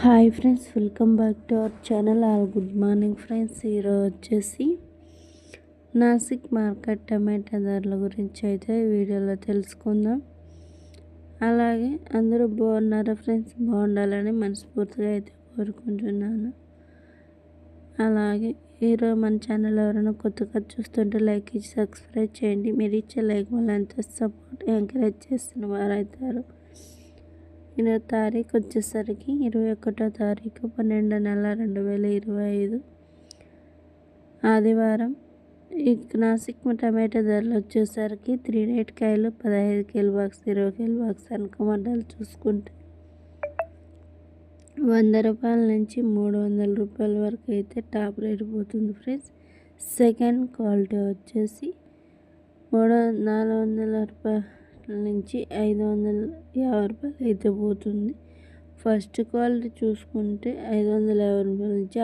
Hi friends welcome back to our channel. All good morning friends. ఈరోజు వచ్చేసి Nashik market టమాటా ధరల గురించి అయితే వీడియోలో తెలుసుకుందాం. అలాగే అందరూ బాగున్నారా ఫ్రెండ్స్? బాగుండాలని మనస్ఫూర్తిగా అయితే కోరుకుంటున్నాను. అలాగే ఈరోజు మన ఛానల్ ఎవరైనా కొత్తగా చూస్తుంటే లైక్ ఇచ్చి సబ్స్క్రైబ్ చేయండి. మీరు ఇచ్చే లైక్ వల్ల ఎంత సపోర్ట్ ఎంకరేజ్ చేస్తున్న వారైతారు. ఇరవై తారీఖు వచ్చేసరికి ఇరవై ఒకటో తారీఖు పన్నెండో నెల రెండు వేల ఇరవై ఐదు. ఆదివారం ఈ నాసిక్ టమాటా ధరలు వచ్చేసరికి త్రీ రేట్ కాయలు పదహైదు కిలో బాక్స్ ఇరవై కిలో బాక్స్ అనకమండలు చూసుకుంటే వంద రూపాయల నుంచి మూడు వందల రూపాయల వరకు అయితే టాప్ రేట్ పోతుంది ఫ్రెండ్స్. సెకండ్ క్వాలిటీ వచ్చేసి మూడు నాలుగు వందల రూపాయలు నుంచి ఐదు వందల యాభై రూపాయలు అయితే పోతుంది. ఫస్ట్ క్వాలిటీ చూసుకుంటే ఐదు వందల యాభై రూపాయల నుంచి